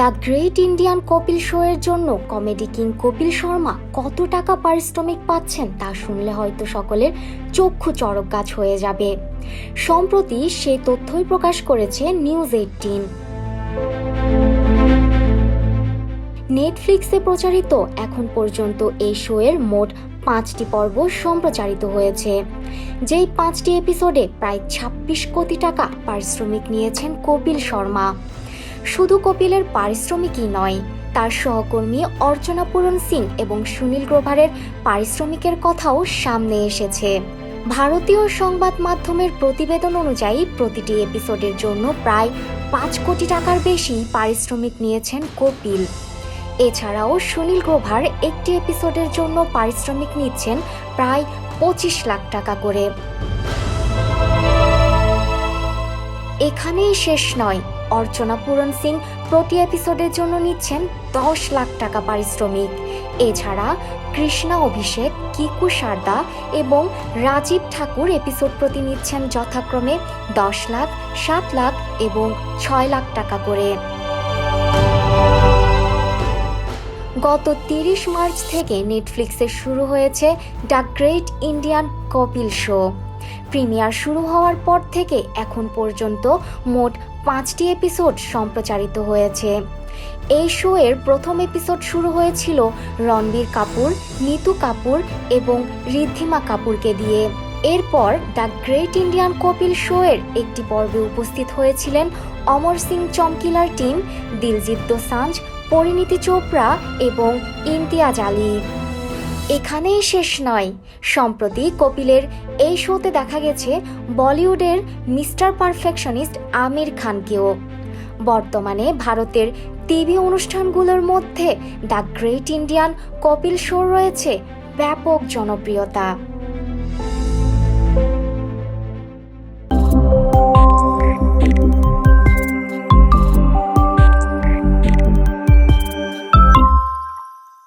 The great Indian Kapil show এর জন্য comedy king Kapil Sharma কত টাকা পারিশ্রমিক পাচ্ছেন তা শুনলে হয়তো সকলের চক্ষু চড়ক গাছ হয়ে যাবে। সম্প্রতি সেই তথ্যই প্রকাশ করেছে নিউজ এইটিন নেটফ্লিক্সে প্রচারিত এখন পর্যন্ত এই শোয়ের মোট পাঁচটি পর্ব সম্প্রচারিত হয়েছে। যেই পাঁচটি এপিসোডে প্রায় ছাব্বিশ কোটি টাকা পারিশ্রমিক নিয়েছেন কপিল শর্মা। শুধু কপিলের পারিশ্রমিকই নয়, তার সহকর্মী অর্চনা পূরণ সিং এবং সুনীল গ্রোভারের পারিশ্রমিকের কথাও সামনে এসেছে। ভারতীয় সংবাদ মাধ্যমের প্রতিবেদন অনুযায়ী প্রতিটি এপিসোডের জন্য প্রায় পাঁচ কোটি টাকার বেশি পারিশ্রমিক নিয়েছেন কপিল। এছাড়াও সুনীল গ্রোভার একটি এপিসোডের জন্য পারিশ্রমিক নিচ্ছেন প্রায় পঁচিশ লাখ টাকা করে। এখানেই শেষ নয়। অর্চনা পূরণ সিং প্রতি এপিসোডের জন্য নিচ্ছেন দশ লাখ টাকা পারিশ্রমিক। এছাড়া কৃষ্ণা অভিষেক, কিকু সারদা এবং রাজীব ঠাকুর এপিসোড প্রতি নিচ্ছেন যথাক্রমে দশ লাখ, সাত লাখ এবং ছয় লাখ টাকা করে। গত তিরিশ মার্চ থেকে নেটফ্লিক্সে শুরু হয়েছে the great Indian Kapil show. Premiere শুরু হওয়ার পর থেকে এখন পর্যন্ত মোট পাঁচটি এপিসোড সম্প্রচারিত হয়েছে। এই শো এর প্রথম এপিসোড শুরু হয়েছিল রণবীর কাপুর, নিতু কাপুর এবং ঋদ্ধিমা কাপুরকে দিয়ে। এরপর the great Indian Kapil show এর একটি পর্বে উপস্থিত হয়েছিলেন অমর সিং চমকিলার টিম, দিলজিৎ দোসাঞ্জ, পরিণীতি চোপড়া এবং ইমতিয়াজ আলী। এখানেই শেষ নয়। সম্প্রতি কপিলের এই শোতে দেখা গেছে বলিউডের মিস্টার পারফেকশনিস্ট আমির খানকেও। বর্তমানে ভারতের টিভি অনুষ্ঠানগুলোর মধ্যে the great Indian Kapil show রয়েছে। ব্যাপক জনপ্রিয়তা।